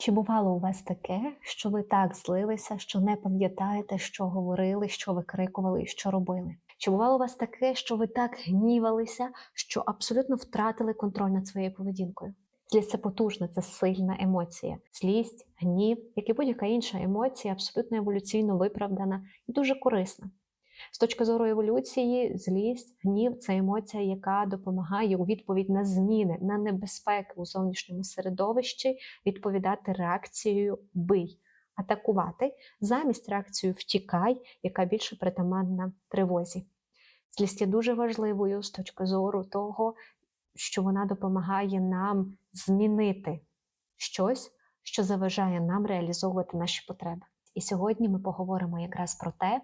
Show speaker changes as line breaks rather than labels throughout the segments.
Чи бувало у вас таке, що ви так злилися, що не пам'ятаєте, що говорили, що викрикували і що робили? Чи бувало у вас таке, що ви так гнівалися, що абсолютно втратили контроль над своєю поведінкою? Злість це потужна, це сильна емоція. Злість, гнів, як і будь-яка інша емоція, абсолютно еволюційно виправдана і дуже корисна. З точки зору еволюції, злість, гнів це емоція, яка допомагає у відповідь на зміни, на небезпеки у зовнішньому середовищі відповідати реакцією бий, атакувати замість реакцію втікай, яка більше притаманна тривозі. Злість є дуже важливою з точки зору того, що вона допомагає нам змінити щось, що заважає нам реалізовувати наші потреби. І сьогодні ми поговоримо якраз про те,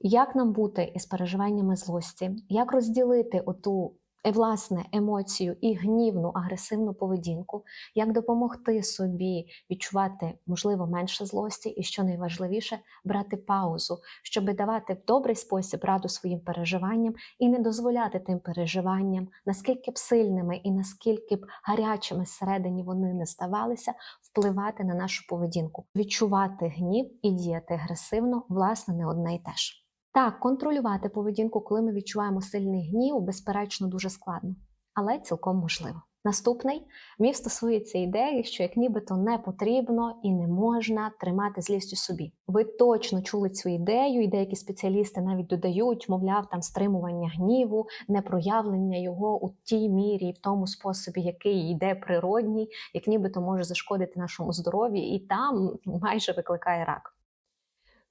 як нам бути із переживаннями злості, як розділити оту е, власне емоцію і гнівну агресивну поведінку, як допомогти собі відчувати, можливо, менше злості, і що найважливіше, брати паузу, щоб давати в добрий спосіб раду своїм переживанням і не дозволяти тим переживанням, наскільки б сильними і наскільки б гарячими всередині вони не здавалися, впливати на нашу поведінку, відчувати гнів і діяти агресивно, власне, не одне й те ж. Так, контролювати поведінку, коли ми відчуваємо сильний гнів, безперечно, дуже складно, але цілком можливо. Наступний міф стосується ідеї, що як нібито не потрібно і не можна тримати злість у собі. Ви точно чули цю ідею, і деякі спеціалісти навіть додають, мовляв, там стримування гніву, непроявлення його у тій мірі в тому способі, який йде природній, як нібито може зашкодити нашому здоров'ю, і там майже викликає рак.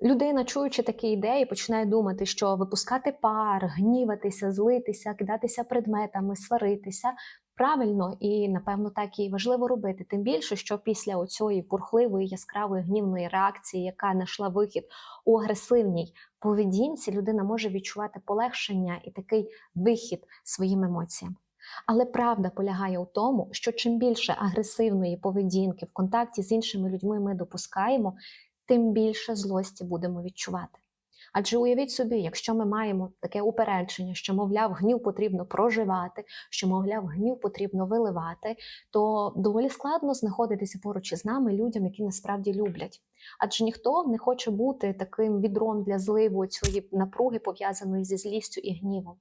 Людина, чуючи такі ідеї, починає думати, що випускати пар, гніватися, злитися, кидатися предметами, сваритися правильно і напевно так і важливо робити. Тим більше, що після оцієї бурхливої яскравої гнівної реакції, яка знайшла вихід у агресивній поведінці, людина може відчувати полегшення і такий вихід своїм емоціям. Але правда полягає у тому, що чим більше агресивної поведінки в контакті з іншими людьми ми допускаємо, тим більше злості будемо відчувати. Адже уявіть собі, якщо ми маємо таке упередження, що, мовляв, гнів потрібно проживати, що, мовляв, гнів потрібно виливати, то доволі складно знаходитися поруч із нами людям, які насправді люблять. Адже ніхто не хоче бути таким відром для зливу цієї напруги, пов'язаної зі злістю і гнівом.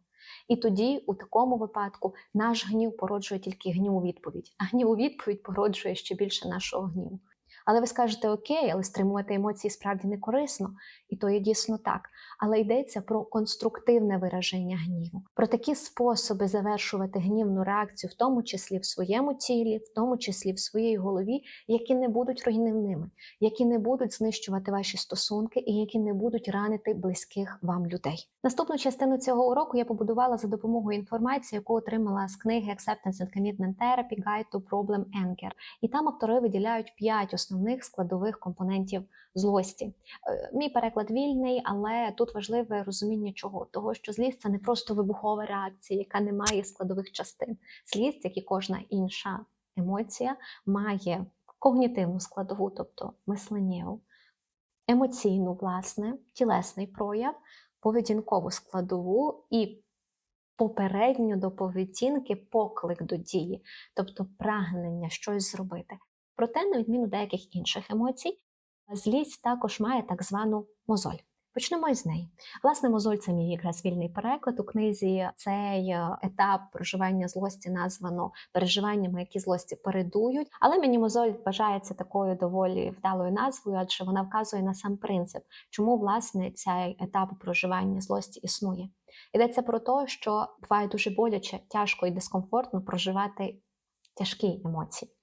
І тоді, у такому випадку, наш гнів породжує тільки гнів у відповідь, а гнів у відповідь породжує ще більше нашого гніву. Але ви скажете окей, але стримувати емоції справді не корисно, і то є дійсно так. Але йдеться про конструктивне вираження гніву, про такі способи завершувати гнівну реакцію, в тому числі в своєму тілі, в тому числі в своїй голові, які не будуть руйнівними, які не будуть знищувати ваші стосунки і які не будуть ранити близьких вам людей. Наступну частину цього уроку я побудувала за допомогою інформації, яку отримала з книги Acceptance and Commitment Therapy Guide to Problem Anger. І там автори виділяють п'ять основних складових компонентів злості. Е, Мій переклад вільний, але тут важливе розуміння чого? Того, що злість це не просто вибухова реакція, яка не має складових частин. Злість, як і кожна інша емоція, має когнітивну складову, тобто мисленнєву, емоційну, власне, тілесний прояв, поведінкову складову і попередньо до поведінки поклик до дії, тобто прагнення щось зробити. Проте, на відміну деяких інших емоцій, злість також має так звану мозоль. Почнемо із неї. Власне, мозоль це мій якраз вільний переклад. У книзі цей е, етап проживання злості названо переживаннями, які злості передують. Але мені мозоль вважається такою доволі вдалою назвою, адже вона вказує на сам принцип, чому власне цей етап проживання злості існує. Йдеться про те, що буває дуже боляче, тяжко і дискомфортно проживати тяжкі емоції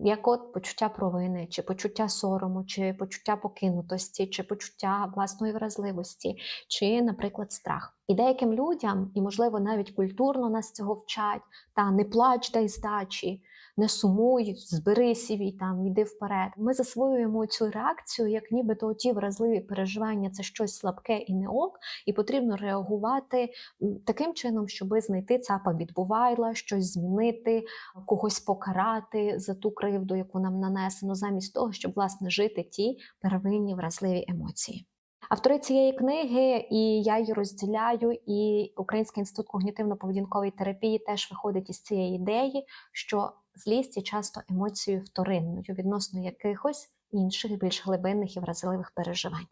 як от почуття провини, чи почуття сорому, чи почуття покинутості, чи почуття власної вразливості, чи, наприклад, страх. І деяким людям, і, можливо, навіть культурно нас цього вчать, та не плач дай здачі, не сумуй, зберися і там йди вперед. Ми засвоюємо цю реакцію, як нібито ті вразливі переживання це щось слабке і не ок, і потрібно реагувати таким чином, щоб знайти цапа відбувайла, щось змінити, когось покарати за ту кривду, яку нам нанесено, замість того, щоб власне жити ті первинні вразливі емоції. Автори цієї книги, і я її розділяю, і Український інститут когнітивно-поведінкової терапії теж виходить із цієї ідеї, що Злість є часто емоцією вторинною відносно якихось інших більш глибинних і вразливих переживань.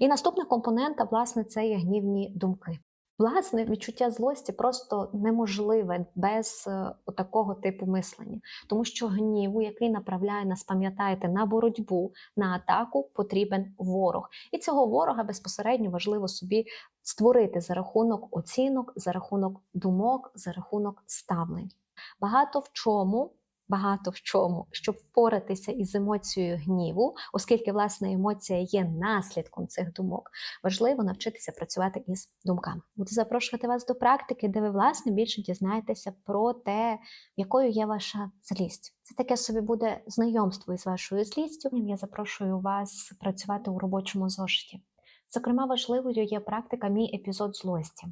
І наступна компонента, власне, це є гнівні думки. Власне, відчуття злості просто неможливе без е, такого типу мислення, тому що гніву, який направляє нас, пам'ятаєте, на боротьбу, на атаку, потрібен ворог. І цього ворога безпосередньо важливо собі створити за рахунок оцінок, за рахунок думок, за рахунок ставлень. Багато в чому. Багато в чому, щоб впоратися із емоцією гніву, оскільки власне емоція є наслідком цих думок, важливо навчитися працювати із думками. Буду запрошувати вас до практики, де ви власне більше дізнаєтеся про те, якою є ваша злість. Це таке собі буде знайомство із вашою злістю. Я запрошую вас працювати у робочому зошиті. Зокрема, важливою є практика Мій епізод злості.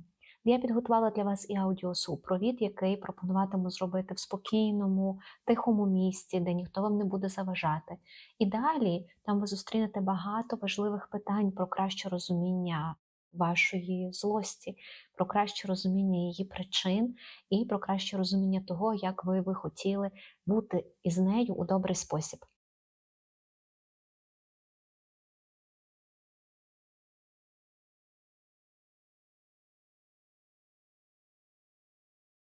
Я підготувала для вас і аудіосупровід, який пропонуватиму зробити в спокійному, тихому місці, де ніхто вам не буде заважати. І далі там ви зустрінете багато важливих питань про краще розуміння вашої злості, про краще розуміння її причин і про краще розуміння того, як ви би хотіли бути із нею у добрий спосіб.